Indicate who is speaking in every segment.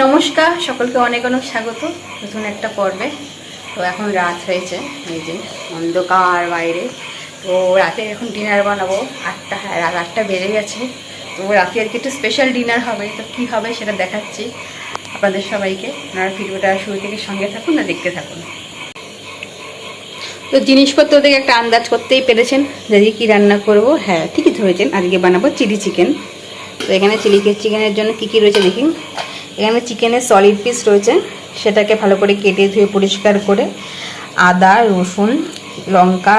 Speaker 1: নমস্কার, সকলকে অনেক অনেক স্বাগত নতুন একটা পর্বে। তো এখন রাত হয়েছে, এই যে অন্ধকার বাইরে। তো রাতে এখন ডিনার বানাবো, আটটা, রাত আটটা বেজে গেছে। তো রাতে আর কি একটু স্পেশাল ডিনার হবে, তো কী হবে সেটা দেখাচ্ছি আপনাদের সবাইকে। আপনারা ভিডিওটা শুরু থেকে সঙ্গে থাকুন না দেখতে থাকুন। তো জিনিসপত্র থেকে একটা আন্দাজ করতেই পেরেছেন যে কী রান্না করব। হ্যাঁ ঠিকই ধরেছেন, আজকে বানাবো চিলি চিকেন। তো এখানে চিলি চিকেনের জন্য কী কী রয়েছে দেখি। এখানে চিকেনের সলিড পিস রয়েছে, সেটাকে ভালো করে কেটে ধুয়ে পরিষ্কার করে আদা, রসুন, লঙ্কা,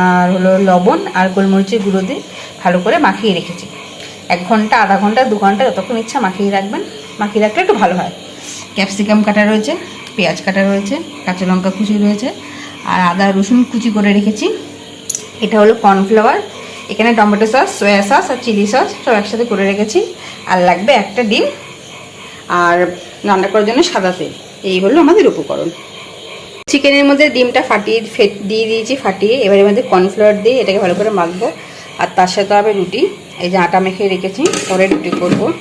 Speaker 1: আর হলো লবণ আর গোলমরিচের গুঁড়ো দিয়ে ভালো করে মাখিয়ে রেখেছি। এক ঘণ্টা, আধা ঘণ্টা, দু ঘণ্টা যতক্ষণ ইচ্ছা মাখিয়ে রাখবেন, মাখিয়ে রাখলে একটু ভালো হয়। ক্যাপসিকাম কাটা রয়েছে, পেঁয়াজ কাটা রয়েছে, কাঁচা লঙ্কা কুচি রয়েছে, আর আদা, রসুন কুচি করে রেখেছি। এটা হলো কর্নফ্লাওয়ার। এখানে টমেটো সস, সয়া সস আর চিলি সস সব একসাথে করে রেখেছি। আর লাগবে একটা ডিম। আর রান্না করার জন্য সাদা তেল। এই হলো আমাদের উপকরণ। চিকেনের মধ্যে ডিমটা ফাটিয়ে ফেট দিয়ে দিয়েছি, ফাটিয়ে। এবার মধ্যে কর্নফ্লাওয়ার দিয়ে এটাকে ভালো করে মাখবো। আর তার সাথে হবে রুটি। এই যে আটা মেখে রেখেছি, পরে রুটি করব।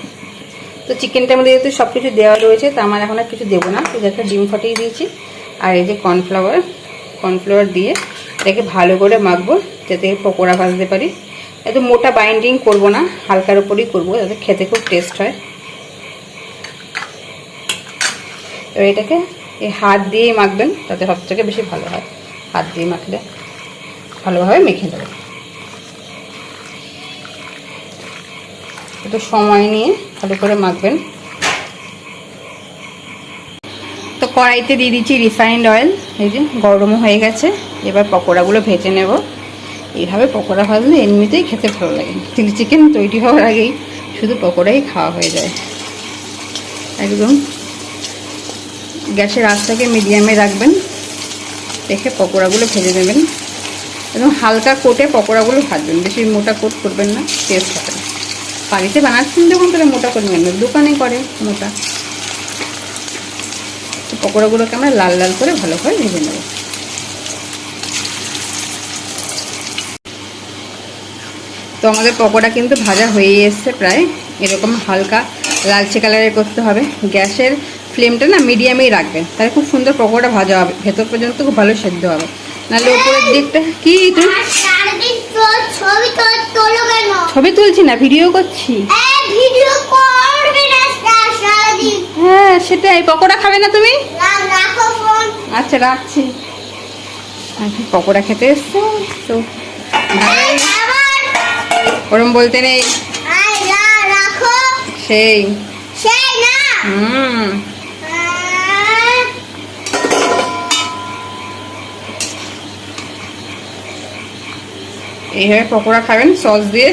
Speaker 1: তো চিকেনটার মধ্যে যেহেতু সব কিছু দেওয়া রয়েছে, তা আমার এখন আর কিছু দেবো না। তো একটা ডিম ফাটিয়ে দিয়েছি, আর এই যে কর্নফ্লাওয়ার কর্নফ্লাওয়ার দিয়ে এটাকে ভালো করে মাখবো, যাতে পকোড়া ভাজতে পারি। এত মোটা বাইন্ডিং করব না, হালকার উপরই করব, যাতে খেতে খুব টেস্ট হয়। এবার এটাকে এই হাত দিয়েই মাখবেন, তাতে সব থেকে বেশি ভালো হয়। হাত দিয়ে মাখলে ভালোভাবে মেখে দেবে একটু সময় নিয়ে ভালো করে মাখবেন। তো কড়াইতে দিয়ে দিচ্ছি রিফাইন্ড অয়েল এই যে গরম হয়ে গেছে, এবার পকোড়াগুলো ভেজে নেব। এইভাবে পকোড়া ভাজলে এমনিতেই খেতে ভালো লাগে। চিলি চিকেন তৈরি হওয়ার আগেই শুধু পকোড়াই খাওয়া হয়ে যায়। একদম গ্যাসের আঁচটাকে মিডিয়ামে রাখবেন। রেখে পকোড়াগুলো ভেজে নেবেন। এবং হালকা কোটে পকোড়াগুলো ভাজবেন। বেশি মোটা কোট করবেন না টেস্ট হবে। বাড়িতে বানাচ্ছেন যখন তাহলে মোটা করবেন না, দোকানে করে মোটা। পকোড়াগুলোকে আমরা লাল লাল করে ভালো করে ভেজে নেব। তো আমাদের পকোড়া কিন্তু ভাজা হয়েই এসছে প্রায়। এরকম হালকা লালচে কালারের করতে হবে। গ্যাসের ফ্লেমটা না মিডিয়ামেই রাখবেন তাহলে খুব সুন্দর পকোড়া ভাজা হবে। ভেতর পর্যন্ত খুব ভালো সেদ্ধ হবে। নাহলে উপরের দিকটা কি
Speaker 2: ছবি
Speaker 1: তুলছি না ভিডিও করছি? হ্যাঁ সেটাই। পকোড়া খাবে না তুমি? আচ্ছা রাখছি। আচ্ছা পকোড়া খেতে এসছো? তো ওরম বলতে নেই। সেই। হুম। এইভাবে পকোড়া খাবেন সস দিয়ে।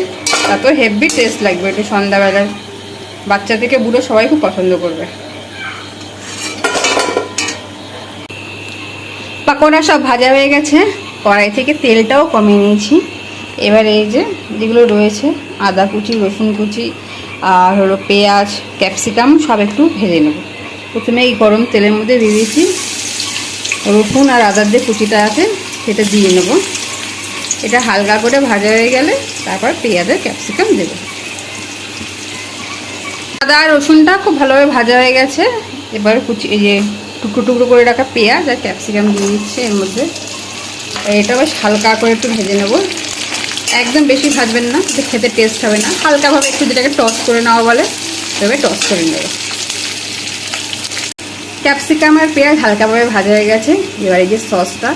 Speaker 1: তাতে হেভি টেস্ট লাগবে, একটু সন্ধ্যাবেলায়। বাচ্চা থেকে বুড়ো সবাই খুব পছন্দ করবে। পাকোড়া সব ভাজা হয়ে গেছে। কড়াই থেকে তেলটাও কমিয়ে নিয়েছি। এবার এই যে যেগুলো রয়েছে, আদা কুচি, রসুন কুচি, আর হলো পেঁয়াজ, ক্যাপসিকাম, সব একটু ভেজে নেব। প্রথমে এই গরম তেলের মধ্যে দিয়ে দিয়েছি। রসুন আর আদার যে কুচিটা আছে, সেটা দিয়ে নেব। এটা হালকা করে ভাজা হয়ে গেলে তারপর পেঁয়াজের ক্যাপসিকাম দেব। আদা রসুনটা খুব ভালোভাবে ভাজা হয়ে গেছে। এবার কুচি এই যে টুকরো টুকরো করে রাখা পেঁয়াজ আর ক্যাপসিকাম দিয়ে দিচ্ছে এর মধ্যে। এটা বেশ হালকা করে একটু ভেজে নেব। একদম বেশি ভাজবেন না খেতে টেস্ট হবে না। হালকাভাবে একটু যেটাকে টস করে নেওয়া বলে তবে টস করে নেব। ক্যাপসিকাম আর পেঁয়াজ হালকাভাবে ভাজা হয়ে গেছে। এবার এই যে সসটা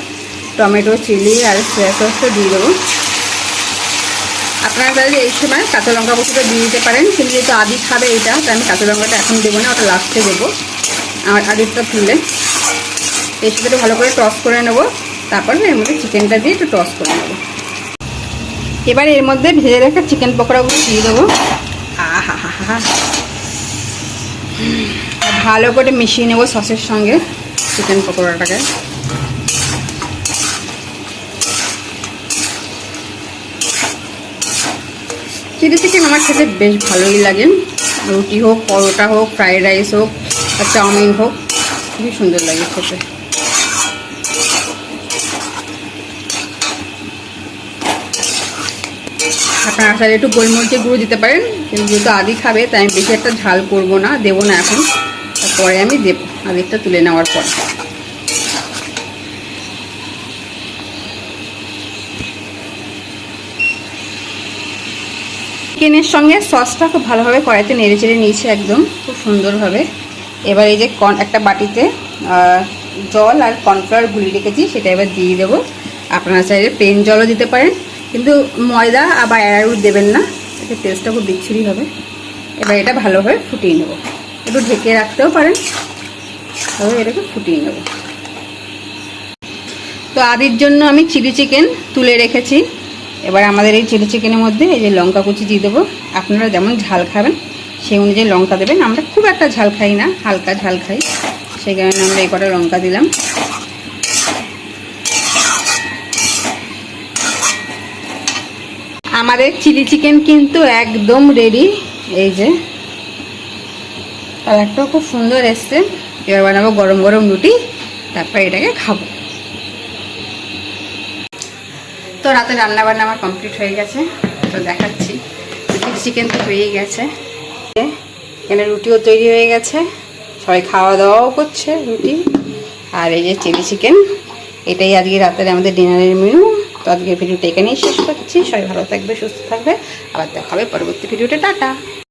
Speaker 1: টমেটো, চিলি আর সয়া সসটা দিয়ে দেবো। আপনারা তাহলে এই সময় কাঁচা লঙ্কা কুচিটা দিয়ে দিতে পারেন। কিন্তু যেহেতু আদি খাবে এটা, তাই আমি কাঁচা লঙ্কাটা এখন দেবো না, ওটা লাস্টে দেবো। আর আগেরটা তুলে এর সাথে ভালো করে টস করে নেব। তারপর এর মধ্যে চিকেনটা দিয়ে একটু টস করে নেব। এবার এর মধ্যে ভেজে রাখা চিকেন পকোড়াগুলো দিয়ে দেবো। ভালো করে মিশিয়ে নেব সসের সঙ্গে চিকেন পকোড়াটাকে। চিলি চিকেন আমার খেতে বেশ ভালোই লাগে। রুটি হোক, পরোটা হোক, ফ্রাইড রাইস হোক আর চাউমিন হোক, খুবই সুন্দর লাগে খেতে। আপনারা চাইলে একটু গোলমরিচের গুঁড়ো দিতে পারেন, কিন্তু যেহেতু আদি খাবে, তাই আমি বেশি একটা ঝাল করব না, দেবো না এখন। তারপরে আমি দেবো আদিকটা তুলে নেওয়ার পর। চিকেনের সঙ্গে সসটা খুব ভালোভাবে কড়াইতে নেড়ে চেড়ে নিয়েছে একদম, খুব সুন্দরভাবে। এবার এই যে কন, একটা বাটিতে জল আর কর্নফ্লাওয়ার গুলি রেখেছি, সেটা এবার দিয়ে দেবো। আপনারা চাইলে প্লেন জলও দিতে পারেন, কিন্তু ময়দা আবার অ্যারারুট দেবেন না, এতে টেস্টটা খুব বিচ্ছিরি হবে। এবার এটা ভালোভাবে ফুটিয়ে নেব। একটু ঢেকে রাখতেও পারেন, তবে এটাকে ফুটিয়ে নেব। তো আদির জন্য আমি চিলি চিকেন তুলে রেখেছি। এবার আমাদের এই চিলি চিকেনের মধ্যে এই যে লঙ্কা কুচি দিয়ে দেবো। আপনারা যেমন ঝাল খাবেন, সেই অনুযায়ী লঙ্কা দেবেন। আমরা খুব একটা ঝাল খাই না, হালকা ঝাল খাই। সেই কারণে আমরা এই কটা লঙ্কা দিলাম। আমাদের চিলি চিকেন কিন্তু একদম রেডি। এই যে কালারটাও খুব সুন্দর এসছে। এবার বানাবো গরম গরম রুটি, তারপর এটাকে খাব। তো রাতে রান্নাবান্না আমার কমপ্লিট হয়ে গেছে, তো দেখাচ্ছি। চিকেন তো হয়েই গেছে। এখানে রুটিও তৈরি হয়ে গেছে। সবাই খাওয়া দাওয়াও করছে রুটি। আর এই যে চিলি চিকেন এটাই আজকে রাতের আমাদের ডিনারের মেনু তো আজকে ভিডিওটা এখানেই শেষ করছি। সবাই ভালো থাকবে, সুস্থ থাকবে। আবার দেখাবে পরবর্তী ভিডিওটা টাটা!